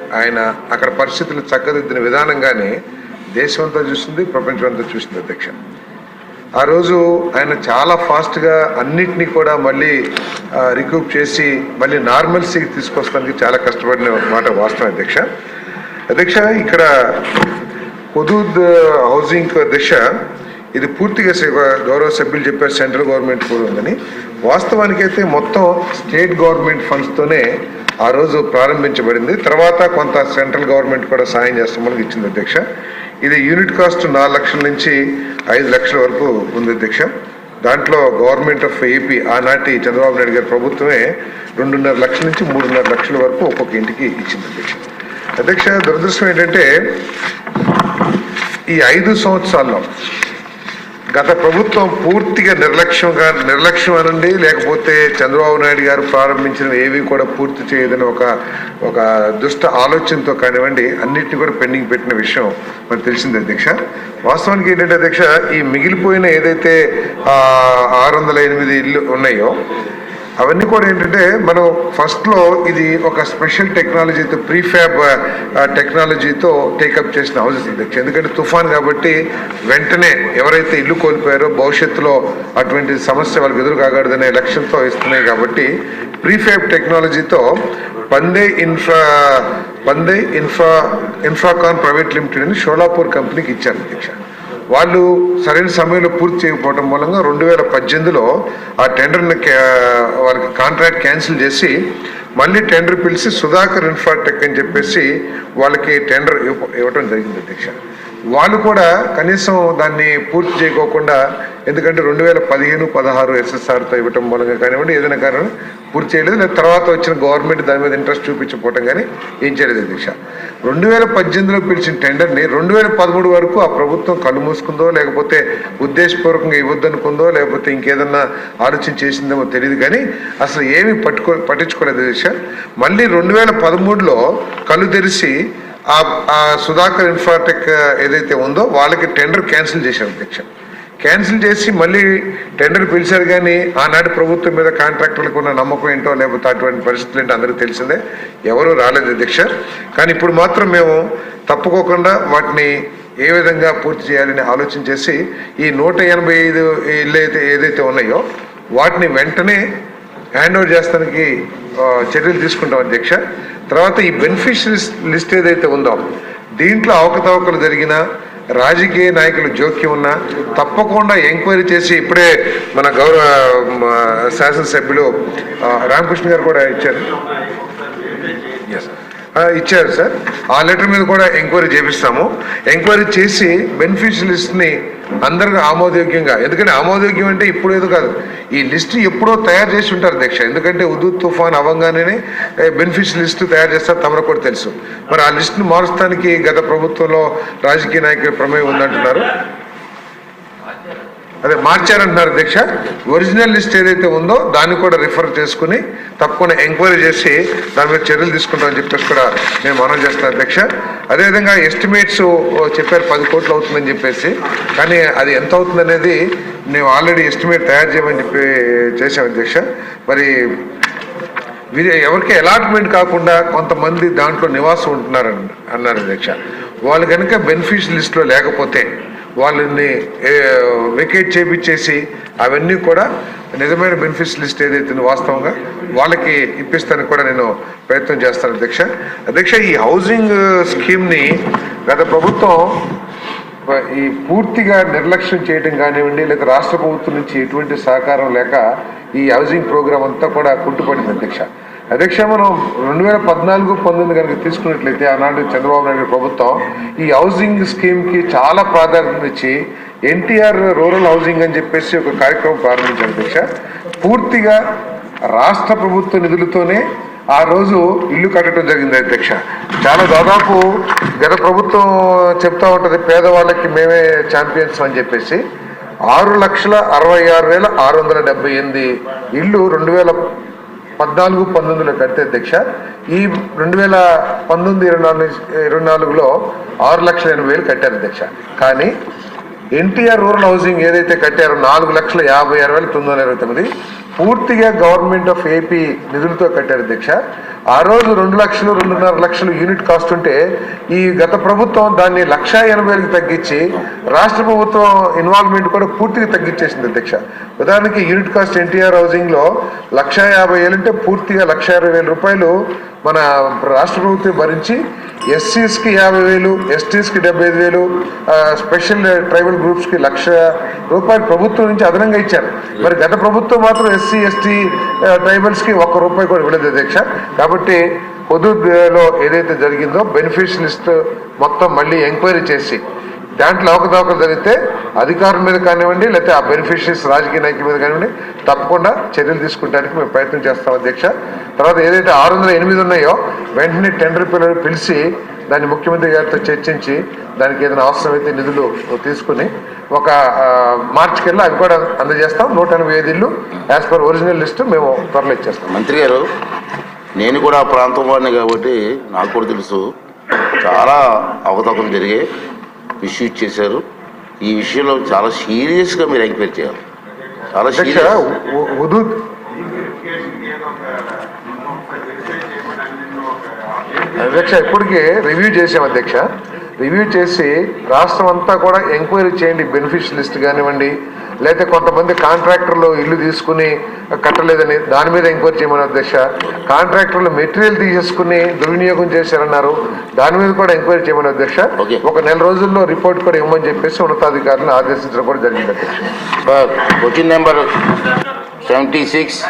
ఆయన అక్కడ పరిస్థితులు చక్కదిద్దిన విధానంగానే అంతా చూసింది ప్రపంచం అంతా చూసింది అధ్యక్ష. ఆ రోజు ఆయన చాలా ఫాస్ట్గా అన్నిటినీ కూడా మళ్ళీ రికూప్ చేసి మళ్ళీ నార్మల్సీకి తీసుకొస్తానికి చాలా కష్టపడిన మాట వాస్తవం అధ్యక్ష. అధ్యక్ష ఇక్కడ పొదు హౌసింగ్ దిశ ఇది పూర్తిగా గౌరవ సభ్యులు చెప్పారు సెంట్రల్ గవర్నమెంట్ కూడా ఉందని. వాస్తవానికైతే మొత్తం స్టేట్ గవర్నమెంట్ ఫండ్స్తోనే ఆ రోజు ప్రారంభించబడింది. తర్వాత కొంత సెంట్రల్ గవర్నమెంట్ కూడా సాయం చేస్తామని ఇచ్చింది అధ్యక్ష. ఇది యూనిట్ కాస్ట్ నాలుగు లక్షల నుంచి ఐదు లక్షల వరకు ఉంది అధ్యక్ష. దాంట్లో గవర్నమెంట్ ఆఫ్ ఏపీ ఆనాటి చంద్రబాబు నాయుడు గారి ప్రభుత్వమే రెండున్నర లక్షల నుంచి మూడున్నర లక్షల వరకు ఒక్కొక్క ఇంటికి ఇచ్చింది అధ్యక్ష. అధ్యక్ష దురదృష్టం ఏంటంటే ఈ ఐదు సంవత్సరాల్లో గత ప్రభుత్వం పూర్తిగా నిర్లక్ష్యంగా నిర్లక్ష్యం అనండి. లేకపోతే చంద్రబాబు నాయుడు గారు ప్రారంభించిన ఏవి కూడా పూర్తి చేయదని ఒక ఒక దుష్ట ఆలోచనతో కానివ్వండి అన్నిటిని కూడా పెండింగ్ పెట్టిన విషయం మనకు తెలిసింది అధ్యక్ష. వాస్తవానికి ఏంటంటే అధ్యక్ష ఈ మిగిలిపోయిన ఏదైతే ఆరు వందల ఎనిమిది ఇల్లు ఉన్నాయో అవన్నీ కూడా ఏంటంటే మనం ఫస్ట్లో ఇది ఒక స్పెషల్ టెక్నాలజీతో ప్రీఫ్యాబ్ టెక్నాలజీతో టేకప్ చేసిన అవసరం అధ్యక్ష ఎందుకంటే తుఫాన్ కాబట్టి వెంటనే ఎవరైతే ఇల్లు కోల్పోయారో భవిష్యత్తులో అటువంటి సమస్య వాళ్ళకి ఎదురు కాకూడదనే లక్ష్యంతో ఇస్తున్నాయి కాబట్టి ప్రీఫ్యాబ్ టెక్నాలజీతో Pande infra Pande infra infracon private limited అని షోలాపూర్ కంపెనీకి ఇచ్చారు అధ్యక్ష. వాళ్ళు సరైన సమయంలో పూర్తి చేయకపోవడం మూలంగా రెండు వేల పద్దెనిమిదిలో ఆ టెండర్ని వాళ్ళకి కాంట్రాక్ట్ క్యాన్సిల్ చేసి మళ్ళీ టెండర్ పిలిచి సుధాకర్ ఇన్ఫ్రాటెక్ అని చెప్పేసి వాళ్ళకి టెండర్ ఇవ్వ- ఇవ్వటం జరిగింది అధ్యక్ష. వాళ్ళు కూడా కనీసం దాన్ని పూర్తి చేయకోకుండా ఎందుకంటే రెండు వేల పదిహేను పదహారు ఎస్ఎస్ఆర్తో ఇవ్వటం మూలంగా కానివ్వండి ఏదైనా కారణం పూర్తి చేయలేదు. లేదా తర్వాత వచ్చిన గవర్నమెంట్ దాని మీద ఇంట్రెస్ట్ చూపించకపోవటం కానీ ఏం చేయలేదు అధ్యక్ష రెండు వేల పద్దెనిమిదిలో పిలిచిన టెండర్ని రెండు వేల పదమూడు వరకు ఆ ప్రభుత్వం కళ్ళు మూసుకుందో లేకపోతే ఉద్దేశపూర్వకంగా ఇవ్వద్దనుకుందో లేకపోతే ఇంకేదన్నా ఆలోచన చేసిందేమో తెలియదు కానీ అసలు ఏమీ పట్టుకో పట్టించుకోలేదు అధ్యక్ష మళ్ళీ రెండు వేల పదమూడులో కళ్ళు తెరిచి ఆ సుధాకర్ ఇన్ఫ్రాటెక్ ఏదైతే ఉందో వాళ్ళకి టెండర్ క్యాన్సిల్ చేశారు అధ్యక్ష క్యాన్సిల్ చేసి మళ్ళీ టెండర్ పిలిచారు కానీ ఆనాటి ప్రభుత్వం మీద కాంట్రాక్టర్లకు ఉన్న నమ్మకం ఏంటో లేకపోతే అటువంటి పరిస్థితులు ఏంటో అందరికీ తెలిసిందే. ఎవరూ రాలేదు అధ్యక్ష కానీ ఇప్పుడు మాత్రం మేము తప్పుకోకుండా వాటిని ఏ విధంగా పూర్తి చేయాలని ఆలోచన చేసి ఈ నూట ఎనభై ఐదు ఇల్లు అయితే ఏదైతే ఉన్నాయో వాటిని వెంటనే హ్యాండ్ ఓవర్ చేస్తానికి చర్యలు తీసుకుంటాం అధ్యక్ష. తర్వాత ఈ బెనిఫిషరీస్ లిస్ట్ ఏదైతే ఉందో దీంట్లో అవకతవకలు జరిగినా రాజకీయ నాయకులు జోక్యం ఉన్నా తప్పకుండా ఎంక్వైరీ చేసి ఇప్పుడే మన గౌరవ శాసనసభ్యులు రామకృష్ణ గారు కూడా ఇచ్చారు. ఇచ్చారు సార్. ఆ లెటర్ మీద కూడా ఎంక్వైరీ చేపిస్తాము. ఎంక్వైరీ చేసి బెనిఫిషియల్ లిస్ట్ని అందరికి ఆమోదయోగ్యంగా ఎందుకంటే ఆమోదయోగ్యం అంటే ఇప్పుడు ఏదో కాదు. ఈ లిస్ట్ ఎప్పుడో తయారు చేసి ఉంటారు దీక్ష. ఎందుకంటే ఉదు తుఫాన్ అవ్వగానే బెనిఫిషియల్ లిస్ట్ తయారు చేస్తారు తమరు కూడా తెలుసు. మరి ఆ లిస్ట్ని మారుస్తానికి గత ప్రభుత్వంలో రాజకీయ నాయకుల ప్రమేయం ఉందంటున్నారు. అదే మార్చారంటున్నారు అధ్యక్ష ఒరిజినల్ లిస్ట్ ఏదైతే ఉందో దాన్ని కూడా రిఫర్ చేసుకుని తప్పకుండా ఎంక్వైరీ చేసి దాని మీద చర్యలు తీసుకుంటామని చెప్పేసి కూడా నేను మనం చేస్తాను అధ్యక్ష అదేవిధంగా ఎస్టిమేట్స్ చెప్పారు పది కోట్లు అవుతుందని చెప్పేసి. కానీ అది ఎంత అవుతుంది అనేది మేము ఆల్రెడీ ఎస్టిమేట్ తయారు చేయమని చెప్పి చేసాం అధ్యక్ష మరి ఎవరికి అలాట్మెంట్ కాకుండా కొంతమంది దాంట్లో నివాసం ఉంటున్నారు అన్నారు అధ్యక్ష వాళ్ళు కనుక బెనిఫిషియల్ లిస్ట్లో లేకపోతే వాళ్ళని వెకేట్ చేపించేసి అవన్నీ కూడా నిజమైన బెనిఫిట్స్ లిస్ట్ ఏదైతే వాస్తవంగా వాళ్ళకి ఇప్పిస్తానికి కూడా నేను ప్రయత్నం చేస్తాను అధ్యక్ష. అధ్యక్ష ఈ హౌసింగ్ స్కీమ్ని గత ప్రభుత్వం ఈ పూర్తిగా నిర్లక్ష్యం చేయడం కానివ్వండి లేదా రాష్ట్ర ప్రభుత్వం నుంచి ఎటువంటి సహకారం లేక ఈ హౌసింగ్ ప్రోగ్రామ్ అంతా కూడా కుంటుపడింది అధ్యక్ష. అధ్యక్ష మనం రెండు వేల పద్నాలుగు పంతొమ్మిది కనుక తీసుకున్నట్లయితే ఆనాడు చంద్రబాబు నాయుడు ప్రభుత్వం ఈ హౌసింగ్ స్కీమ్కి చాలా ప్రాధాన్యత ఇచ్చి ఎన్టీఆర్ రూరల్ హౌసింగ్ అని చెప్పేసి ఒక కార్యక్రమం ప్రారంభించారు అధ్యక్ష. పూర్తిగా రాష్ట్ర ప్రభుత్వ నిధులతోనే ఆ రోజు ఇల్లు కట్టడం జరిగింది అధ్యక్ష. చాలా దాదాపు గత ప్రభుత్వం చెప్తా ఉంటుంది పేదవాళ్ళకి మేమే ఛాంపియన్స్ అని చెప్పేసి ఆరు లక్షల అరవై ఆరు వేల ఆరు వందల డెబ్బై ఎనిమిది ఇల్లు రెండు వేల పద్నాలుగు పంతొమ్మిదిలో కడితే అధ్యక్ష ఈ రెండు వేల పంతొమ్మిది ఇరవై నాలుగు ఇరవై నాలుగులో ఆరు లక్షల ఎనభై వేలు కట్టారు అధ్యక్ష. కానీ ఎన్టీఆర్ రూరల్ హౌసింగ్ ఏదైతే కట్టారో నాలుగు లక్షల యాభై ఆరు వేల తొమ్మిది వందల ఇరవై తొమ్మిది పూర్తిగా గవర్నమెంట్ ఆఫ్ ఏపీ నిధులతో కట్టారు అధ్యక్ష. ఆ రోజు రెండు లక్షలు రెండున్నర లక్షలు యూనిట్ కాస్ట్ ఉంటే ఈ గత ప్రభుత్వం దాన్ని లక్షా ఎనభై వేలకు తగ్గించి రాష్ట్ర ప్రభుత్వం ఇన్వాల్వ్మెంట్ కూడా పూర్తిగా తగ్గించేసింది అధ్యక్ష. ఉదాహరణకి యూనిట్ కాస్ట్ ఎన్టీఆర్ హౌసింగ్లో లక్ష లక్షా యాభై వేలు అంటే పూర్తిగా లక్ష ఇరవై వేల రూపాయలు మన రాష్ట్ర ప్రభుత్వం భరించి ఎస్సీస్కి యాభై వేలు ఎస్టీస్కి డెబ్బై ఐదు వేలు స్పెషల్ ట్రైబల్ గ్రూప్స్కి లక్ష రూపాయలు ప్రభుత్వం నుంచి అదనంగా ఇచ్చారు. మరి గత ప్రభుత్వం మాత్రం ఎస్సీ ఎస్టీ ట్రైబల్స్కి ఒక్క రూపాయి కూడా ఇవ్వలేదు అధ్యక్ష. కాబట్టి పొదులో ఏదైతే జరిగిందో బెనిఫిషియలిస్ట్ మొత్తం మళ్ళీ ఎంక్వైరీ చేసి దాంట్లో అవకతవకలు జరిగితే అధికారుల మీద కానివ్వండి లేకపోతే ఆ బెనిఫిషరీస్ రాజకీయ నాయకుల మీద కానివ్వండి తప్పకుండా చర్యలు తీసుకుంటానికి మేము ప్రయత్నం చేస్తాం అధ్యక్ష. తర్వాత ఏదైతే ఆరు వందల ఎనిమిది ఉన్నాయో వెంటనే టెండర్ పిల్లలు పిలిచి దాన్ని ముఖ్యమంత్రి గారితో చర్చించి దానికి ఏదైనా అవసరమైతే నిధులు తీసుకుని ఒక మార్చి మార్చికెళ్ళి అవి కూడా అందజేస్తాం. నూట ఎనభై ఐదు ఇల్లు యాజ్ పర్ ఒరిజినల్ లిస్ట్ మేము త్వరలో ఇచ్చేస్తాం. మంత్రి గారు నేను కూడా ఆ ప్రాంతం వాడిని కాబట్టి నాకు కూడా తెలుసు చాలా అవతకం జరిగాయి. మిస్యూజ్ చేశారు. ఈ విషయంలో చాలా సీరియస్గా మీరు ఎంక్వైరీ చేయాలి. చాలా సీరియస్. అధ్యక్ష ఇప్పటికే రివ్యూ చేసాం అధ్యక్ష. రివ్యూ చేసి రాష్ట్రం అంతా కూడా ఎంక్వైరీ చేయండి బెనిఫిషియల్ లిస్ట్ కానివ్వండి లేకపోతే కొంతమంది కాంట్రాక్టర్లు ఇల్లు తీసుకుని కట్టలేదని దాని మీద ఎంక్వైరీ చేయమని అధ్యక్ష కాంట్రాక్టర్లు మెటీరియల్ తీసేసుకుని దుర్వినియోగం చేశారన్నారు దాని మీద కూడా ఎంక్వైరీ చేయమని అధ్యక్ష. ఒక నెల రోజుల్లో రిపోర్ట్ కూడా ఇవ్వమని చెప్పేసి ఉన్నతాధికారులను ఆదేశించడం కూడా జరిగింది. క్వశ్చన్ నెంబర్ సెవెంటీ సిక్స్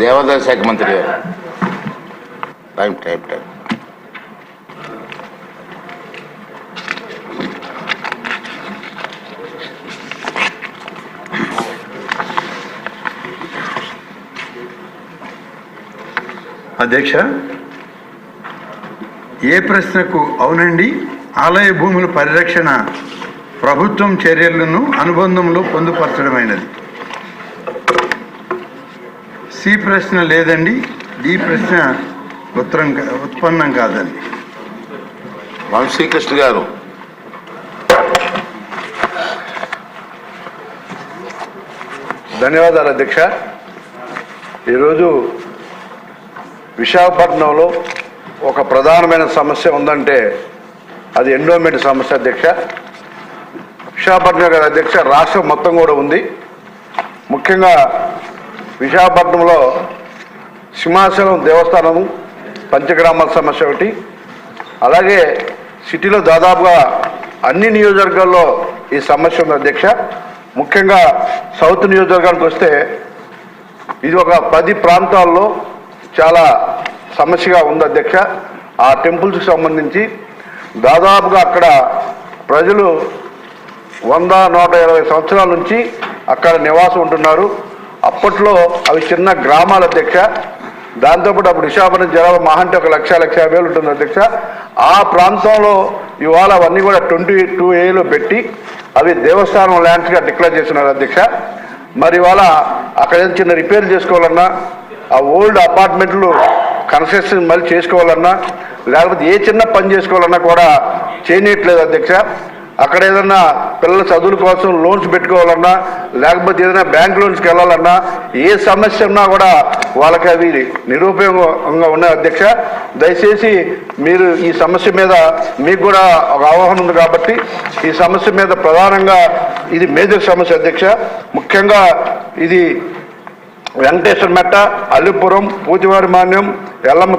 దేవాదాయ శాఖ మంత్రి గారు. Time time time. అధ్యక్ష ఏ ప్రశ్నకు అవునండి ఆలయ భూముల పరిరక్షణ ప్రభుత్వం చర్యలను అనుబంధంలో పొందుపరచడమైనది. సి ప్రశ్న లేదండి డి ప్రశ్న ఉత్తరం ఉత్పన్నం కాదండి. వంశీకృష్ణ గారు. ధన్యవాదాలు అధ్యక్ష. ఈరోజు విశాఖపట్నంలో ఒక ప్రధానమైన సమస్య ఉందంటే అది ఎండోమెంట్ సమస్య అధ్యక్ష. విశాఖపట్నం గారి అధ్యక్ష రాష్ట్రం మొత్తం కూడా ఉంది. ముఖ్యంగా విశాఖపట్నంలో సింహాచలం దేవస్థానము పంచగ్రామాల సమస్య ఒకటి. అలాగే సిటీలో దాదాపుగా అన్ని నియోజకవర్గాల్లో ఈ సమస్య ఉంది అధ్యక్ష. ముఖ్యంగా సౌత్ నియోజకవర్గానికి వస్తే ఇది ఒక పది ప్రాంతాల్లో చాలా సమస్యగా ఉంది అధ్యక్ష. ఆ టెంపుల్స్కి సంబంధించి దాదాపుగా అక్కడ ప్రజలు వంద నూట ఇరవై సంవత్సరాల నుంచి అక్కడ నివాసం ఉంటున్నారు. అప్పట్లో అవి చిన్న గ్రామాల అధ్యక్ష. దాంతోపాటు అప్పుడు విశాఖపట్నం జనాభా మహా అంటే ఒక లక్ష లక్ష యాభై వేలు ఉంటుంది అధ్యక్ష. ఆ ప్రాంతంలో ఇవాళ అవన్నీ కూడా ట్వంటీ టూ ఏలో పెట్టి అవి దేవస్థానం ల్యాండ్స్గా డిక్లేర్ చేస్తున్నారు అధ్యక్ష. మరి ఇవాళ అక్కడ చిన్న రిపేర్ చేసుకోవాలన్నా ఆ ఓల్డ్ అపార్ట్మెంట్లు కన్స్ట్రక్షన్ మళ్ళీ చేసుకోవాలన్నా లేకపోతే ఏ చిన్న పని చేసుకోవాలన్నా కూడా చేయనీయట్లేదు అధ్యక్ష. అక్కడ ఏదన్నా పిల్లల చదువుల కోసం లోన్స్ పెట్టుకోవాలన్నా లేకపోతే ఏదైనా బ్యాంక్ లోన్స్కి వెళ్ళాలన్నా ఏ సమస్య ఉన్నా కూడా వాళ్ళకి అవి నిరుపయోగంగా ఉన్నాయి అధ్యక్ష. దయచేసి మీరు ఈ సమస్య మీద మీకు కూడా ఒక అవగాహన ఉంది కాబట్టి ఈ సమస్య మీద ప్రధానంగా ఇది మేజర్ సమస్య అధ్యక్ష. ముఖ్యంగా ఇది వెంకటేశ్వర మెట్ట అల్లిపురం పూజవారి మాన్యం ఎల్లమ్మ